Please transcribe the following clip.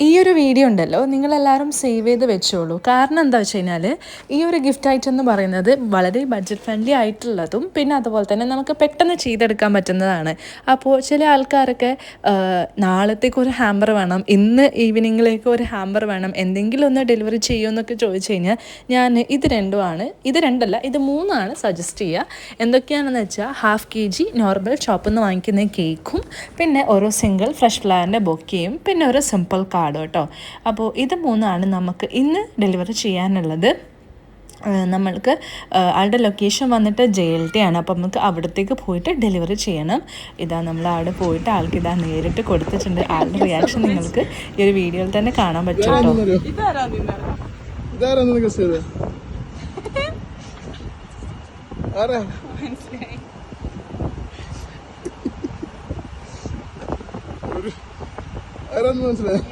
ഈ ഒരു വീഡിയോ ഉണ്ടല്ലോ നിങ്ങളെല്ലാവരും സേവ് ചെയ്ത് വെച്ചോളൂ. കാരണം എന്താ വെച്ച് കഴിഞ്ഞാൽ ഈ ഒരു ഗിഫ്റ്റ് ഐറ്റം എന്ന് പറയുന്നത് വളരെ ബഡ്ജറ്റ് ഫ്രണ്ട്ലി ആയിട്ടുള്ളതും പിന്നെ അതുപോലെ തന്നെ നമുക്ക് പെട്ടെന്ന് ചെയ്തെടുക്കാൻ പറ്റുന്നതാണ്. അപ്പോൾ ചില ആൾക്കാരൊക്കെ നാളത്തേക്ക് ഒരു ഹാമ്പർ വേണം ഇന്ന് ഈവനിങ്ങിലേക്ക് ഒരു ഹാമ്പർ വേണം എന്തെങ്കിലും ഒന്ന് ഡെലിവറി ചെയ്യുമെന്നൊക്കെ ചോദിച്ചു കഴിഞ്ഞാൽ ഞാൻ ഇത് രണ്ടുമാണ് ഇത് രണ്ടല്ല ഇത് മൂന്നാണ് സജസ്റ്റ് ചെയ്യുക എന്തൊക്കെയാണെന്ന് വെച്ചാൽ ഹാഫ് കെ ജി നോർമൽ ഷോപ്പിൽ നിന്ന് വാങ്ങിക്കുന്ന കേക്കും പിന്നെ ഓരോ സിംഗിൾ ഫ്രഷ് ഫ്ലവറിന്റെ ബൊക്കെയും പിന്നെ ഒരു സിമ്പിൾ കാർഡും കേട്ടോ. അപ്പോൾ ഇത് മൂന്നാണ് നമുക്ക് ഇന്ന് ഡെലിവർ ചെയ്യാനുള്ളത്. നമ്മൾക്ക് ആളുടെ ലൊക്കേഷൻ വന്നിട്ട് ജെ എൽ ടി ആണ്. അപ്പോൾ നമുക്ക് അവിടത്തേക്ക് പോയിട്ട് ഡെലിവറി ചെയ്യണം. ഇതാ നമ്മൾ അവിടെ പോയിട്ട് ആൾക്ക് ഇതാ നേരിട്ട് കൊടുത്തിട്ടുണ്ട്. ആളുടെ റിയാക്ഷൻ നിങ്ങൾക്ക് ഈ ഒരു വീഡിയോയിൽ തന്നെ കാണാൻ പറ്റും കേട്ടോ. ആരാന്ന് മനസ്സിലായി